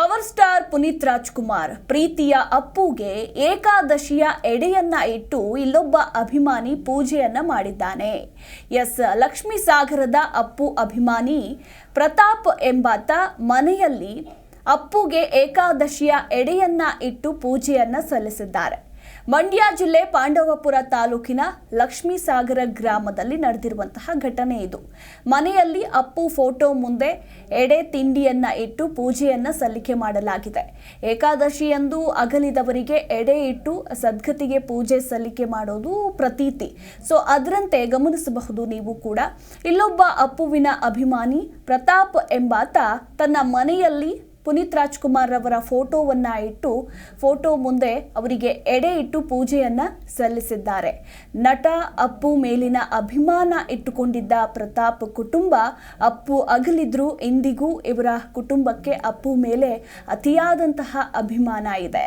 Power star Puneeth Rajkumar ಪ್ರೀತಿಯ ಅಪ್ಪುಗೆ ಏಕಾದಶಿಯ ಎಡೆಯನ್ನ ಇಟ್ಟು ಇಲ್ಲೊಬ್ಬ ಅಭಿಮಾನಿ ಪೂಜೆಯನ್ನ ಮಾಡಿದ್ದಾನೆ. ಎಸ್. ಲಕ್ಷ್ಮೀ ಸಾಗರದ ಅಪ್ಪು ಅಭಿಮಾನಿ ಪ್ರತಾಪ್ ಎಂಬಾತ ಮನೆಯಲ್ಲಿ ಅಪ್ಪುಗೆ ಏಕಾದಶಿಯ ಎಡೆಯನ್ನ ಇಟ್ಟು ಪೂಜೆಯನ್ನ ಸಲ್ಲಿಸಿದ್ದಾರೆ. ಮಂಡ್ಯ ಜಿಲ್ಲೆ ಪಾಂಡವಪುರ ತಾಲೂಕಿನ ಲಕ್ಷ್ಮೀ ಸಾಗರ ಗ್ರಾಮದಲ್ಲಿ ನಡೆದಿರುವಂತಹ ಘಟನೆ ಇದು. ಮನೆಯಲ್ಲಿ ಅಪ್ಪು ಫೋಟೋ ಮುಂದೆ ಎಡೆ ತಿಂಡಿಯನ್ನ ಇಟ್ಟು ಪೂಜೆಯನ್ನ ಸಲ್ಲಿಕೆ ಮಾಡಲಾಗಿದೆ. ಏಕಾದಶಿಯಂದು ಅಗಲಿದವರಿಗೆ ಎಡೆ ಇಟ್ಟು ಸದ್ಗತಿಗೆ ಪೂಜೆ ಸಲ್ಲಿಕೆ ಮಾಡೋದು ಪ್ರತೀತಿ. ಸೊ, ಅದರಂತೆ ಗಮನಿಸಬಹುದು ನೀವು ಕೂಡ. ಇಲ್ಲೊಬ್ಬ ಅಪ್ಪುವಿನ ಅಭಿಮಾನಿ ಪ್ರತಾಪ್ ಎಂಬಾತ ತನ್ನ ಮನೆಯಲ್ಲಿ ಪುನೀತ್ ರಾಜ್ಕುಮಾರ್ ಅವರ ಫೋಟೋವನ್ನ ಇಟ್ಟು ಫೋಟೋ ಮುಂದೆ ಅವರಿಗೆ ಎಡೆ ಇಟ್ಟು ಪೂಜೆಯನ್ನ ಸಲ್ಲಿಸಿದ್ದಾರೆ. ನಟ ಅಪ್ಪು ಮೇಲಿನ ಅಭಿಮಾನ ಇಟ್ಟುಕೊಂಡಿದ್ದ ಪ್ರತಾಪ್ ಕುಟುಂಬ ಅಪ್ಪು ಅಗಲಿದ್ರು, ಇಂದಿಗೂ ಇವರ ಕುಟುಂಬಕ್ಕೆ ಅಪ್ಪು ಮೇಲೆ ಅತಿಯಾದಂತಹ ಅಭಿಮಾನ ಇದೆ.